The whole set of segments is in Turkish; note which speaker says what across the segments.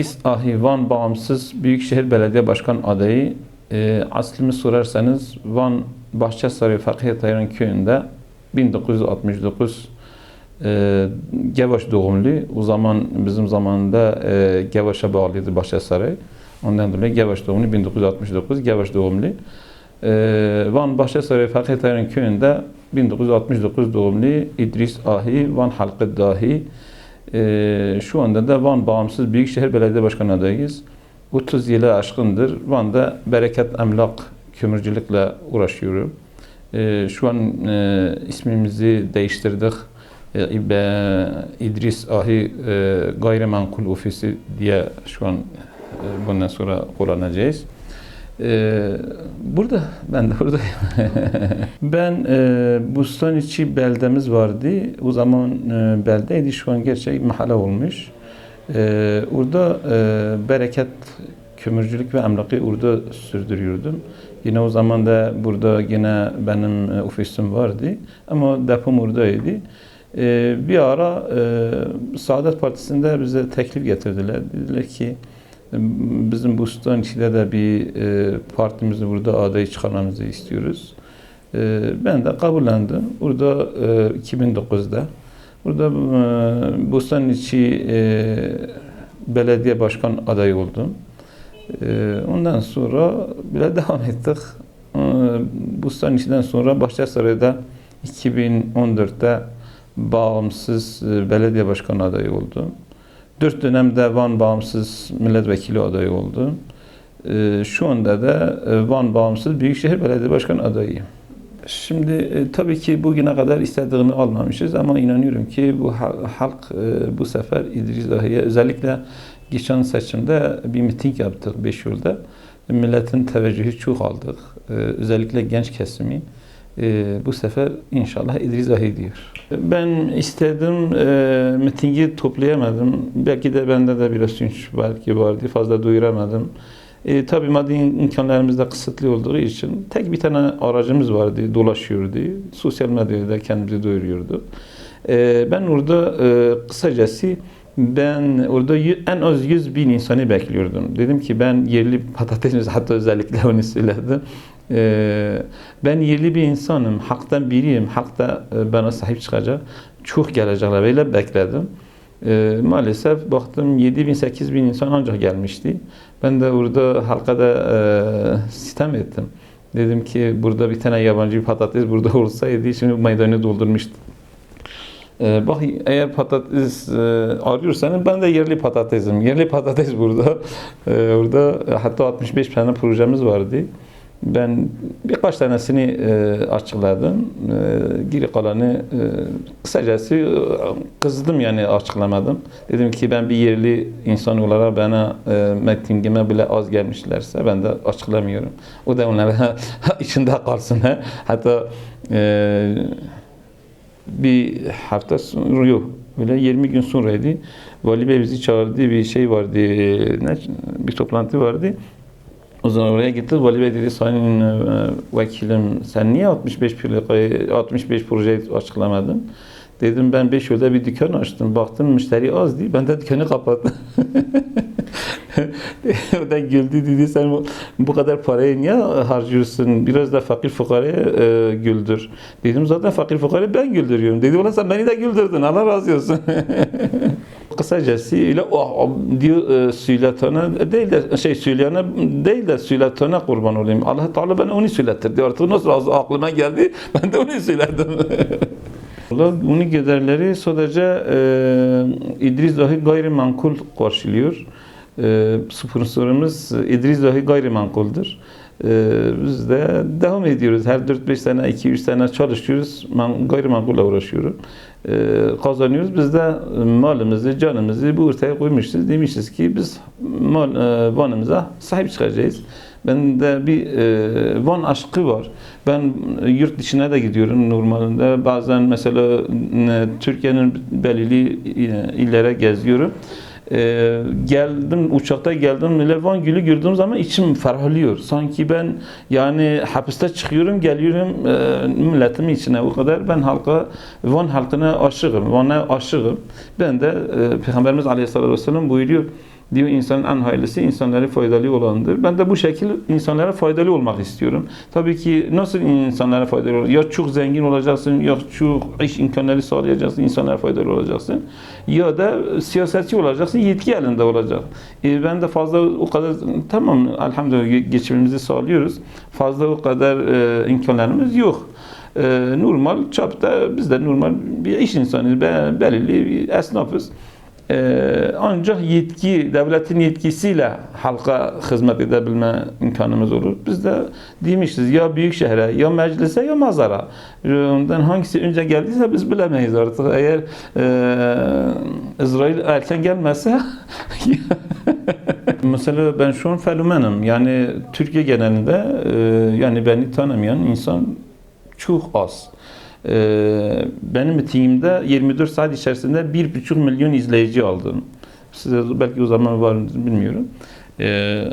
Speaker 1: İdris Ahi
Speaker 2: Van Bağımsız Büyükşehir Belediye Başkan adayı. E, aslımı sorarsanız Van Bahçesaray Fakir Tayran köyünde 1969 e, Gevaş doğumlu. O zaman bizim zamanında e, Gevaş'a bağlıydı Bahçesaray. Ondan dolayı Gevaş doğumlu 1969 Gevaş doğumlu. E, Van Bahçesaray Fakir Tayran köyünde 1969 doğumlu İdris Ahi Van halkı dahi ee, şu anda da Van Bağımsız Büyükşehir Belediye Başkanı adayıyız. 30 yılı aşkındır Van'da bereket emlak kömürcülükle uğraşıyorum. Ee, şu an e, ismimizi değiştirdik. E, be- İdris Ahi e, Gayrimenkul Ofisi diye şu an e, bundan sonra kullanacağız. Ee, burada, ben de buradayım. ben e, Bustaniçi beldemiz vardı. O zaman e, beldeydi, şu an gerçek mahalle olmuş. Ee, orada e, bereket kömürcülük ve emlakı orada sürdürüyordum. Yine o zaman da burada yine benim e, ofisim vardı ama depom oradaydı. Ee, bir ara e, Saadet Partisi'nde bize teklif getirdiler. Dediler ki Bizim Bustan içinde de bir e, partimizi burada adayı çıkarmamızı istiyoruz. E, ben de kabullendim. Burada e, 2009'da. Burada e, Bustan içi e, belediye başkan adayı oldum. E, ondan sonra bile devam ettik. E, Bustan içinden sonra Bahçesaray'da 2014'te bağımsız e, belediye başkanı adayı oldum. Dört dönemde Van Bağımsız Milletvekili adayı oldu. Ee, Şu anda da e, Van Bağımsız Büyükşehir Belediye Başkanı adayıyım. Şimdi e, tabii ki bugüne kadar istediğini almamışız ama inanıyorum ki bu ha- halk e, bu sefer İdris Ahi'ye özellikle geçen seçimde bir miting yaptık beş yılda. Milletin teveccühü çok aldık. Özellikle genç kesimi. Ee, bu sefer inşallah İdris Ahi diyor. Ben istedim, e, mitingi toplayamadım. Belki de bende de biraz suç belki vardı, fazla duyuramadım. E, tabii maddi imkanlarımız da kısıtlı olduğu için tek bir tane aracımız vardı, dolaşıyordu. Sosyal medyada kendimizi duyuruyordu. E, ben orada e, kısacası ben orada en az 100 bin insanı bekliyordum. Dedim ki ben yerli patates, hatta özellikle onu söyledim. Ee, ben yerli bir insanım, haktan biriyim, hakta e, bana sahip çıkacak. Çok gelecekler, böyle bekledim. Ee, maalesef baktım 7 bin, 8 bin insan ancak gelmişti. Ben de orada halkada e, sitem ettim. Dedim ki burada bir tane yabancı bir patates burada olsaydı şimdi meydanı doldurmuştu. Ee, bak eğer patates e, arıyorsanız ben de yerli patatesim. Yerli patates burada. Ee, orada hatta 65 tane projemiz vardı. Ben birkaç tanesini e, açıkladım. E, geri kalanı e, kısacası e, kızdım yani açıklamadım. Dedim ki ben bir yerli insan olarak bana e, metingime bile az gelmişlerse ben de açıklamıyorum. O da onlara içinde kalsın. Hatta e, bir hafta sonra yok. Böyle 20 gün sonraydı. Vali Bey bizi çağırdı. Bir şey vardı. Ne, bir toplantı vardı. O zaman oraya gittik. Vali Bey dedi sayın e, vekilim sen niye 65 plakayı 65 projeyi açıklamadın? Dedim ben 5 yılda bir dükkan açtım. Baktım müşteri az değil. Ben de dükkanı kapattım. o da güldü dedi sen bu, kadar parayı niye harcıyorsun? Biraz da fakir fukaraya e, güldür. Dedim zaten fakir fukarayı ben güldürüyorum. Dedi ulan sen beni de güldürdün. Allah razı olsun. Kısacası öyle oh, diyor e, söyletene değil de şey söyleyene değil de söyletene kurban olayım. Allah Teala bana onu söylettirdi. Artık nasıl aklıma geldi ben de onu söyledim. Valla bunu giderleri sadece e, İdris dahi gayrimenkul karşılıyor. E, sponsorumuz İdris dahi gayrimenkuldür. E, biz de devam ediyoruz. Her 4-5 sene, 2-3 sene çalışıyoruz. Ben gayrimenkulle uğraşıyorum. E, kazanıyoruz. Biz de malımızı, canımızı bu ortaya koymuşuz. Demişiz ki biz mal, e, vanımıza sahip çıkacağız. Ben de bir e, Van aşkı var. Ben yurt dışına da gidiyorum normalde. Bazen mesela e, Türkiye'nin belirli illere geziyorum. Ee, geldim uçakta geldim öyle Van Gölü gördüğüm zaman içim ferahlıyor. Sanki ben yani hapiste çıkıyorum geliyorum e, milletimin içine o kadar ben halka Van halkına aşığım. Van'a aşığım. Ben de e, Peygamberimiz Aleyhisselatü Vesselam buyuruyor diyor insanın en hayırlısı insanlara faydalı olandır. Ben de bu şekilde insanlara faydalı olmak istiyorum. Tabii ki nasıl insanlara faydalı olur? Ya çok zengin olacaksın, ya çok iş imkanları sağlayacaksın, insanlara faydalı olacaksın. Ya da siyasetçi olacaksın, yetki elinde olacak. E, ben de fazla o kadar tamam elhamdülillah geçimimizi sağlıyoruz. Fazla o kadar e, imkanlarımız yok. E, normal çapta biz de normal bir iş insanıyız, be- belirli bir esnafız. Ee, ancak yetki, devletin yetkisiyle halka hizmet edebilme imkanımız olur. Biz de demişiz ya büyük şehre, ya meclise, ya mazara. Ee, Ondan hangisi önce geldiyse biz bilemeyiz artık. Eğer e, İsrail erken gelmezse Mesela ben şu an fenomenim. Yani Türkiye genelinde e, yani beni tanımayan insan çok az. Ee, benim mitingimde 24 saat içerisinde 1,5 milyon izleyici aldım. Size belki o zaman var bilmiyorum. Ee,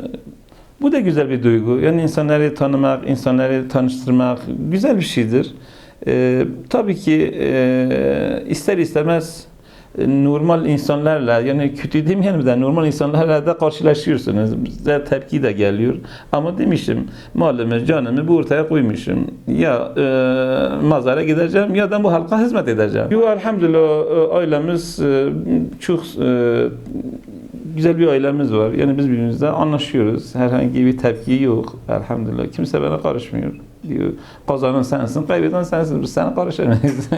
Speaker 2: bu da güzel bir duygu. Yani insanları tanımak, insanları tanıştırmak güzel bir şeydir. Ee, tabii ki e, ister istemez normal insanlarla yani kötü demeyelim de normal insanlarla da karşılaşıyorsunuz. Bize tepki de geliyor. Ama demişim malımı canımı bu ortaya koymuşum. Ya e, mazara gideceğim ya da bu halka hizmet edeceğim. Yo elhamdülillah ailemiz e, çok e, güzel bir ailemiz var. Yani biz birbirimizle anlaşıyoruz. Herhangi bir tepki yok. Elhamdülillah. Kimse bana karışmıyor. Kazanan sensin, kaybeden sensin. Biz sana karışamayız.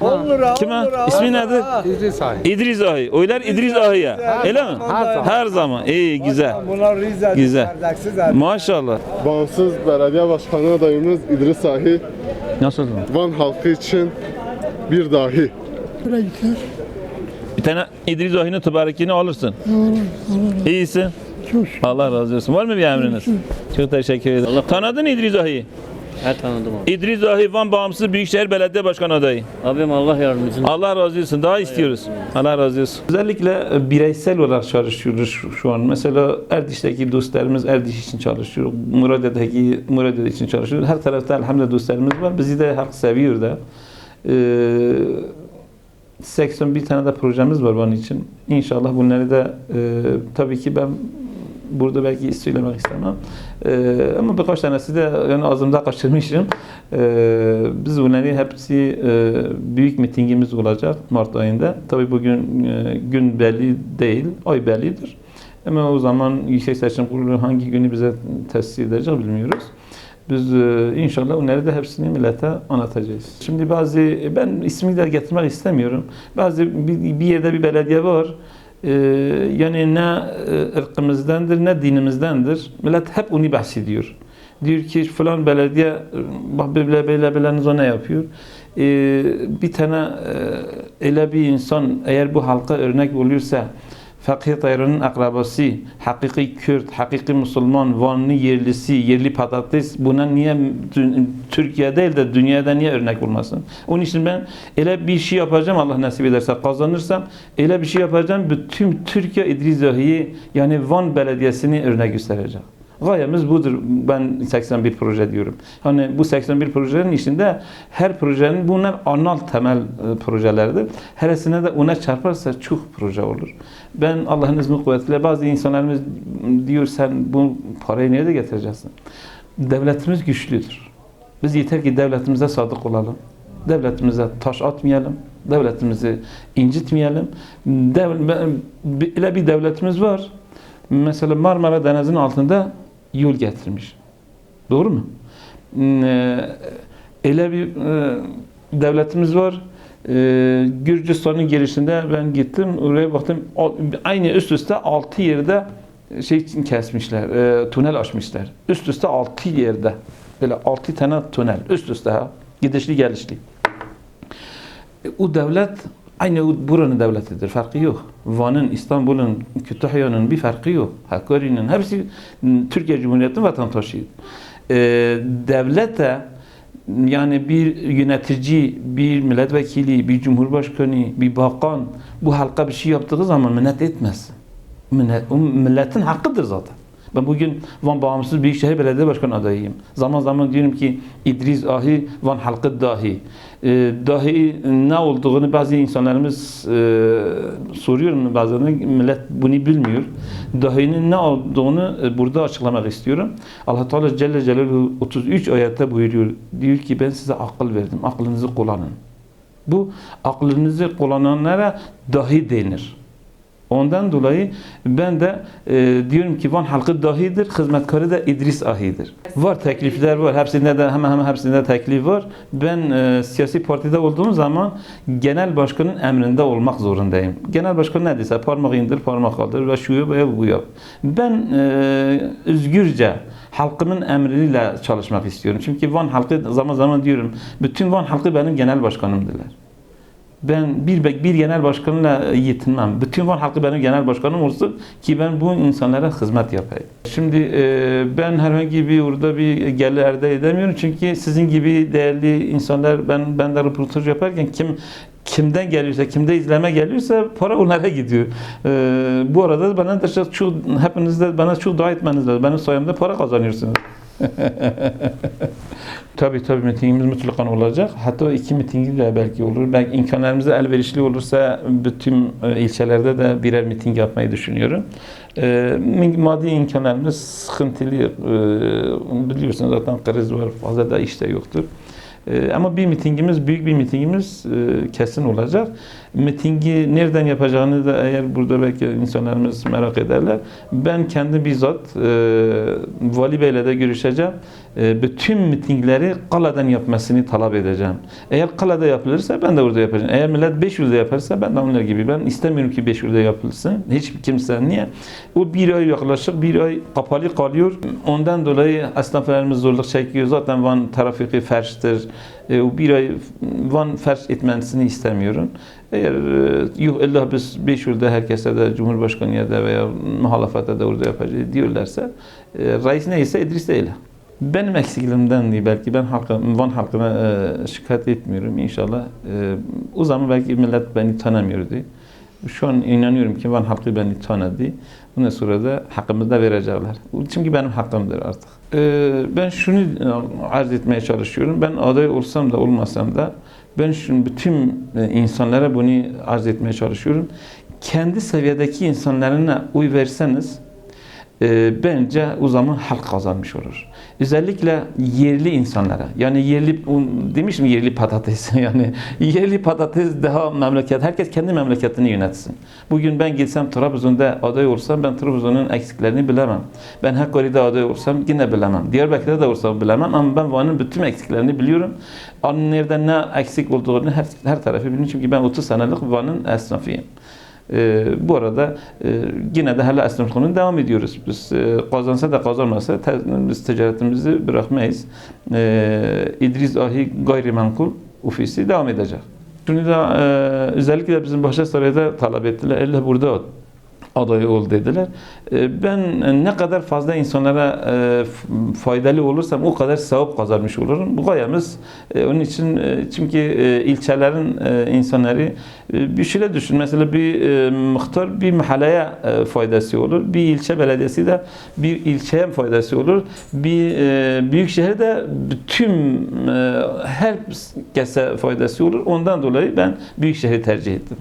Speaker 1: 10 lira,
Speaker 2: Kime?
Speaker 1: 10 lira.
Speaker 2: İsmi nedir?
Speaker 3: İdris Ahi.
Speaker 2: İdris Ahi. Oylar İdris Ahi'ye. Öyle mi?
Speaker 3: Her zaman.
Speaker 2: Her zaman. İyi, güzel.
Speaker 1: Bunlar Rize'de,
Speaker 2: Güzel. Maşallah.
Speaker 4: Bağımsız belediye başkanı adayımız İdris Ahi,
Speaker 2: Nasıl?
Speaker 4: Van halkı için bir dahi.
Speaker 2: Bir tane İdris Ahi'nin mübarekini alırsın. İyisin. Allah razı olsun. Var mı bir emriniz? Çok teşekkür ederim. Tanıdın İdris Ahi'yi?
Speaker 5: He tanıdım abi.
Speaker 2: İdris Ahi Van Bağımsız Büyükşehir Belediye Başkanı adayı.
Speaker 5: Abim Allah yardımcın.
Speaker 2: Allah razı olsun. Daha istiyoruz. Allah razı olsun. Özellikle e, bireysel olarak çalışıyoruz şu, an. Mesela Erdiş'teki dostlarımız Erdiş için çalışıyor. Murade'deki Murade için çalışıyor. Her tarafta elhamdülillah dostlarımız var. Bizi de halk seviyor da. Ee, 81 tane de projemiz var bunun için. İnşallah bunları da e, tabii ki ben burada belki söylemek istemem. Ee, ama birkaç tanesi de yani ağzımda kaçırmışım. Ee, biz bunları hepsi e, büyük mitingimiz olacak Mart ayında. Tabii bugün e, gün belli değil, ay bellidir. Ama o zaman Yüksek Seçim Kurulu hangi günü bize tesis edecek bilmiyoruz. Biz e, inşallah onları da hepsini millete anlatacağız. Şimdi bazı, ben ismini de getirmek istemiyorum. Bazı bir, bir yerde bir belediye var. Ee, yani ne e, ırkımızdandır ne dinimizdendir. Millet hep onu bahsediyor. Diyor ki falan belediye bak böyle böyle böyle ne yapıyor. Ee, bir tane e, bir insan eğer bu halka örnek oluyorsa Fakih Tayran'ın akrabası, hakiki Kürt, hakiki Müslüman, Vanlı yerlisi, yerli patates buna niye Türkiye değil de dünyada niye örnek olmasın? Onun için ben öyle bir şey yapacağım Allah nasip ederse kazanırsam öyle bir şey yapacağım bütün Türkiye İdris Zahi'yi yani Van Belediyesi'ni örnek göstereceğim. Gayemiz budur. Ben 81 proje diyorum. Hani bu 81 projenin içinde her projenin bunlar anal temel e, projelerdir. Heresine de ona çarparsa çok proje olur. Ben Allah'ın izni kuvvetiyle bazı insanlarımız diyor sen bu parayı nerede getireceksin? Devletimiz güçlüdür. Biz yeter ki devletimize sadık olalım. Devletimize taş atmayalım. Devletimizi incitmeyelim. Dev, öyle bir devletimiz var. Mesela Marmara Denizi'nin altında yol getirmiş. Doğru mu? Ee, Öyle bir e, devletimiz var. Ee, Gürcistan'ın girişinde ben gittim. Oraya baktım. Aynı üst üste altı yerde şey için kesmişler. e, tünel açmışlar. Üst üste altı yerde. Böyle altı tane tünel. Üst üste ha. Gidişli gelişli. E, O devlet aynı buranın devletidir. Farkı yok. Van'ın, İstanbul'un, Kütahya'nın bir farkı yok. Hakkari'nin hepsi Türkiye Cumhuriyeti'nin vatandaşı. Ee, devlet de yani bir yönetici, bir milletvekili, bir cumhurbaşkanı, bir bakan bu halka bir şey yaptığı zaman minnet etmez. Minnet, o milletin hakkıdır zaten. Ben bugün Van Bağımsız Büyükşehir Belediye Başkanı adayıyım. Zaman zaman diyorum ki İdris Ahi, Van halkı dahi. Ee, dahi ne olduğunu bazı insanlarımız e, soruyorum bazen millet bunu bilmiyor. Dahinin ne olduğunu e, burada açıklamak istiyorum. Allah Teala Celle Celaluhu 33 ayette buyuruyor. Diyor ki ben size akıl verdim. Aklınızı kullanın. Bu aklınızı kullananlara dahi denir. Ondan dolayı ben de e, diyorum ki Van halkı dahidir, hizmetkarı da İdris Ahi'dir. Var teklifler var, hepsinde de hemen hemen hepsinde teklif var. Ben e, siyasi partide olduğum zaman genel başkanın emrinde olmak zorundayım. Genel başkan ne dese parmak indir, parmak kaldır ve şu veya bu yap. Ben e, özgürce halkımın emriyle çalışmak istiyorum. Çünkü Van halkı zaman zaman diyorum, bütün Van halkı benim genel başkanımdırlar. Ben bir bir genel başkanla yetinmem. Bütün Van halkı benim genel başkanım olsun ki ben bu insanlara hizmet yapayım. Şimdi e, ben herhangi bir orada bir gelir elde edemiyorum çünkü sizin gibi değerli insanlar ben ben de röportaj yaparken kim kimden geliyorsa, kimde izleme geliyorsa para onlara gidiyor. E, bu arada bana da çok, hepiniz de bana çok dua etmeniz lazım. Benim sayemde para kazanıyorsunuz. Tabii tabii mitingimiz mutlaka olacak. Hatta iki mitingi de belki olur. Belki imkanlarımız elverişli olursa bütün e, ilçelerde de birer miting yapmayı düşünüyorum. E, maddi imkanlarımız sıkıntılı. E, biliyorsunuz zaten kriz var. Fazla da işte yoktur. E, ama bir mitingimiz, büyük bir mitingimiz e, kesin olacak. Mitingi nereden yapacağını da eğer burada belki insanlarımız merak ederler. Ben kendi bizzat e, Vali Bey'le de görüşeceğim. E, bütün mitingleri Kala'dan yapmasını talep edeceğim. Eğer Kala'da yapılırsa ben de orada yapacağım. Eğer millet 500'de yaparsa ben de onlar gibi. Ben istemiyorum ki 500'de yapılsın. Hiç kimse niye? O bir ay yaklaşık bir ay kapalı kalıyor. Ondan dolayı esnaflarımız zorluk çekiyor. Zaten Van trafiki ferştir. E, o bir ay Van ferş etmesini istemiyorum. Eğer e, yok illa biz 5 yılda herkese de Cumhurbaşkanı'ya da veya muhalefete de orada yapacağız diyorlarsa e, reis neyse İdris değil. Benim eksikliğimden değil belki ben halka, Van halkına e, şikayet etmiyorum inşallah. E, o zaman belki millet beni tanımıyordu. Şu an inanıyorum ki Van halkı beni tanıdı. Bundan sonra da hakkımı da verecekler. Çünkü benim hakkımdır artık. E, ben şunu arz etmeye çalışıyorum. Ben aday olsam da olmasam da ben şimdi bütün e, insanlara bunu arz etmeye çalışıyorum. Kendi seviyedeki insanlarına uy verseniz e, bence o halk kazanmış olur. Özellikle yerli insanlara yani yerli demiştim yerli patates yani yerli patates daha memleket herkes kendi memleketini yönetsin. Bugün ben gitsem Trabzon'da aday olsam ben Trabzon'un eksiklerini bilemem. Ben Hakkari'de aday olsam yine bilemem. Diyarbakır'da da olsam bilemem ama ben Van'ın bütün eksiklerini biliyorum. Anın nerede ne eksik olduğunu her, her tarafı biliyorum çünkü ben 30 senelik Van'ın esnafıyım. Ee, bu arada e, yine de hala esnaflığına devam ediyoruz. Biz e, kazansa da kazanmasa te, biz ticaretimizi bırakmayız. E, İdris Ahi gayrimenkul ofisi devam edecek. Şunu da e, özellikle bizim Bahçesaray'da talep ettiler. Elle burada aday ol dediler. E, Ben ne kadar fazla insanlara e, faydalı olursam o kadar sevap kazanmış olurum. Bu gayemiz e, onun için e, çünkü e, ilçelerin e, insanları e, bir şeyler düşün. Mesela bir e, muhtar bir mahalleye e, faydası olur. Bir ilçe belediyesi de bir ilçeye faydası olur. Bir e, büyük şehirde e, herkese faydası olur. Ondan dolayı ben büyük şehri tercih ettim.